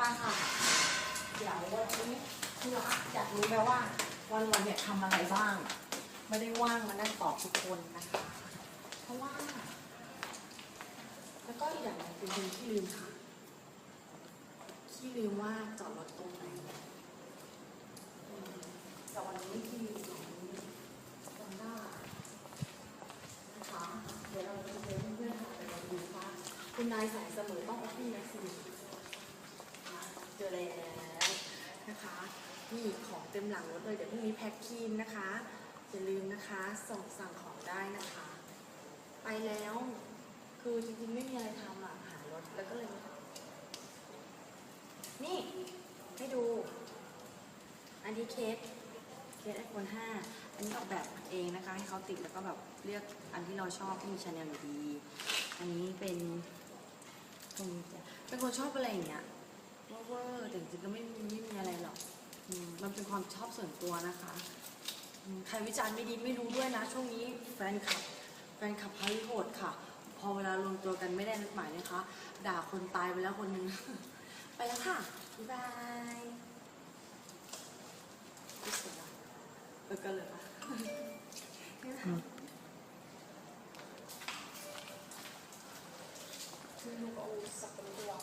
ป้าค่ะเดี๋ยววันนี้คืออยากรู้ไหมว่าวันวันๆเนี่ยทำอะไรบ้าง ไม่ได้ว่างมานั่งตอบทุกคนนะคะ เพราะว่า แล้วก็อีกอย่างหนึงเป็นที่ลืมค่ะที่ลืมว่าจอดรถตรงไหนอืมแต่วันนี้ที่ลืมตรงนี้จำได้นะคะเดี๋ยวเราจะเจอเพื่อนๆค่ะไปดูค่ะคุณนายสายเสมอต้องออฟฟี่แม็กซีเจอแล้วนะคะ นี่ของเต็มหลังรถเลย เดี๋ยวพรุ่งนี้แพ็คครีมนะคะ อย่าลืมนะคะส่งสั่งของได้นะคะ ไปแล้ว คือจริงๆไม่มีอะไรทำอะหารถแล้วก็เลย นี่ ให้ดู อันนี้เคสเคสไอโฟน5อันนี้ออกแบบเองนะคะ ให้เขาติดแล้วก็แบบเลือกอันที่เราชอบที่มีชาแนลอยู่ดี อันนี้เป็นเป็นคนชอบอะไรอย่างเงี้ยเวอร์แต่จริงๆก็ไม่มีไม่มีอะไรันเป็นความชอบส่วนตัวนะคะ ใครวิจารณ์ไม่ดีไม่รู้ด้วยนะ ช่วงนี้แฟนคลับแฟนคลับพายุโหดค่ะ พอเวลารวมตัวกันไม่ได้นัดหมายนะคะ ด่าคนตายไปแล้วคนนึง ไปแล้วค่ะ บ๊ายบายรู้กว่เออก็เลยว่ะคือลูกเอาสักปะรดวา